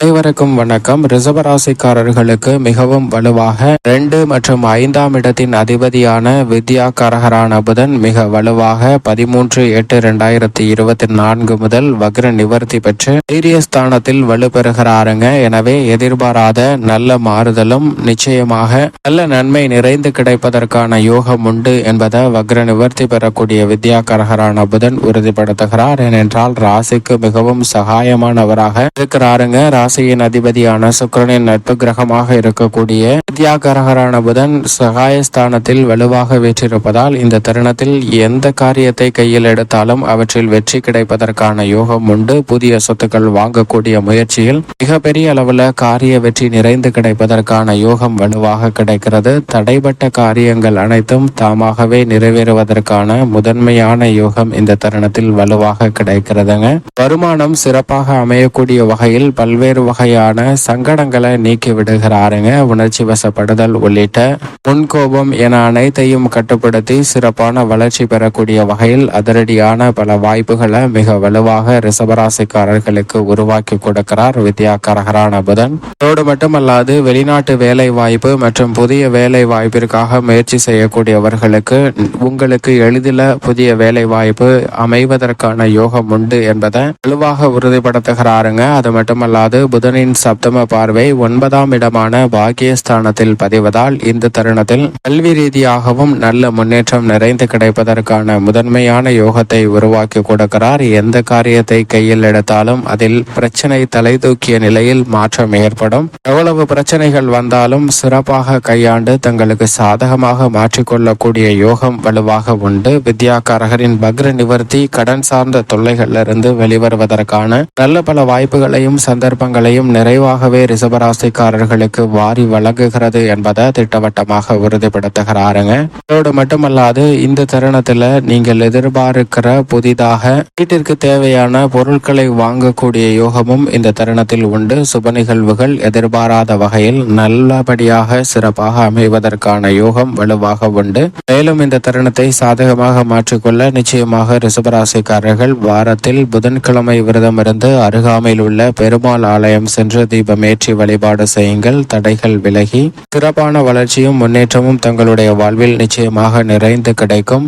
அனைவருக்கும் வணக்கம். ரிசவராசிக்காரர்களுக்கு மிகவும் வலுவாக ரெண்டு மற்றும் ஐந்தாம் இடத்தின் அதிபதியான வித்யா கரகரான புதன் மிக வலுவாக பதிமூன்று எட்டு இரண்டாயிரத்தி இருபத்தி நான்கு முதல் வக்ர நிவர்த்தி பெற்று தைரியஸ்தானத்தில் வலுப்பெறுகிறாருங்க. எனவே எதிர்பாராத நல்ல மாறுதலும் நிச்சயமாக நல்ல நன்மை நிறைந்து கிடைப்பதற்கான யோகம் உண்டு என்பதை வக்ர நிவர்த்தி பெறக்கூடிய வித்யா கரகரான புதன் உறுதிப்படுத்துகிறார். ஏனென்றால் ராசிக்கு மிகவும் சகாயமானவராக இருக்கிறாருங்க. ராசியின் அதிபதியான சுக்கிரனின் நட்பு கிரகமாக இருக்கக்கூடிய வித்யாகரகரான புதன் சகாயஸ்தானத்தில் வலுவாக வீற்றிருப்பதால் இந்த தருணத்தில் எந்த காரியத்தை கையில் எடுத்தாலும் அவற்றில் வெற்றி கிடைப்பதற்கான யோகம் உண்டு. புதிய சொத்துக்கள் வாங்கக்கூடிய முயற்சியில் மிகப்பெரிய அளவுல காரிய வெற்றி நிறைந்து கிடைப்பதற்கான யோகம் வலுவாக கிடைக்கிறது. தடைபட்ட காரியங்கள் அனைத்தும் தாமாகவே நிறைவேறுவதற்கான முதன்மையான யோகம் இந்த தருணத்தில் வலுவாக கிடைக்கிறதுங்க. வருமானம் சிறப்பாக அமையக்கூடிய வகையில் பல்வேறு வகையான சங்கடங்களை நீக்கி விடுகிறாருங்க. உணர்ச்சி வசப்படுதல் உள்ளிட்ட முன்கோபம் என அனைத்தையும் கட்டுப்படுத்தி சிறப்பான வளர்ச்சி பெறக்கூடிய வகையில் அதிரடியான பல வாய்ப்புகளை மிக வலுவாக ரிசபராசிக்காரர்களுக்கு உருவாக்கி கொடுக்கிறார் வித்யா கரகரான புதன். அதோடு மட்டுமல்லாது வெளிநாட்டு வேலை வாய்ப்பு மற்றும் புதிய வேலை வாய்ப்பிற்காக முயற்சி செய்யக்கூடியவர்களுக்கு உங்களுக்கு எளிதில் புதிய வேலை வாய்ப்பு அமைவதற்கான யோகம் உண்டு என்பதை வலுவாக உறுதிப்படுத்துகிறாருங்க. அது மட்டுமல்லாது புதனின் சப்தம பார்வை ஒன்பதாம் இடமான பாக்கியஸ்தானத்தில் பதிவதால் இந்த தருணத்தில் கல்வி ரீதியாகவும் நல்ல முன்னேற்றம் நிறைந்து கிடைப்பதற்கான முதன்மையான யோகத்தை உருவாக்கி கொடுக்கிறார். எந்த காரியத்தை கையில் எடுத்தாலும் அதில் பிரச்சனை தலை தூக்கிய நிலையில் மாற்றம் ஏற்படும். எவ்வளவு பிரச்சனைகள் வந்தாலும் சிறப்பாக கையாண்டு தங்களுக்கு சாதகமாக மாற்றிக்கொள்ளக்கூடிய யோகம் வலுவாக உண்டு. வித்யாகாரகரின் பக்ர நிவர்த்தி கடன் சார்ந்த தொல்லைகளிலிருந்து வெளிவருவதற்கான நல்ல பல வாய்ப்புகளையும் சந்தர்ப்பங்கள் சந்தர்ப்பங்களையும் நிறைவாகவே ரிசபராசிக்காரர்களுக்கு வாரி வழங்குகிறது என்பதை திட்டவட்டமாக உறுதிப்படுத்துகிறாருங்க. அதோடு மட்டுமல்லாது இந்த தருணத்துல நீங்கள் எதிர்பார்க்கிற புதிதாக வீட்டிற்கு தேவையான பொருட்களை வாங்கக்கூடிய யோகமும் இந்த தருணத்தில் உண்டு. சுப நிகழ்வுகள் எதிர்பாராத வகையில் நல்லபடியாக சிறப்பாக அமைவதற்கான யோகம் வலுவாக உண்டு. மேலும் இந்த தருணத்தை சாதகமாக மாற்றிக்கொள்ள நிச்சயமாக ரிசபராசிக்காரர்கள் வாரத்தில் புதன்கிழமை விரதம் இருந்து அருகாமையில் உள்ள பெருமாள் ஆலயம் சென்று தீபமேற்றி வழிபாடு செய்யுங்கள். தடைகள் விலகி சிறப்பான வளர்ச்சியும் முன்னேற்றமும் தங்களுடைய வாழ்வில் நிச்சயமாக நிறைந்து கிடைக்கும்.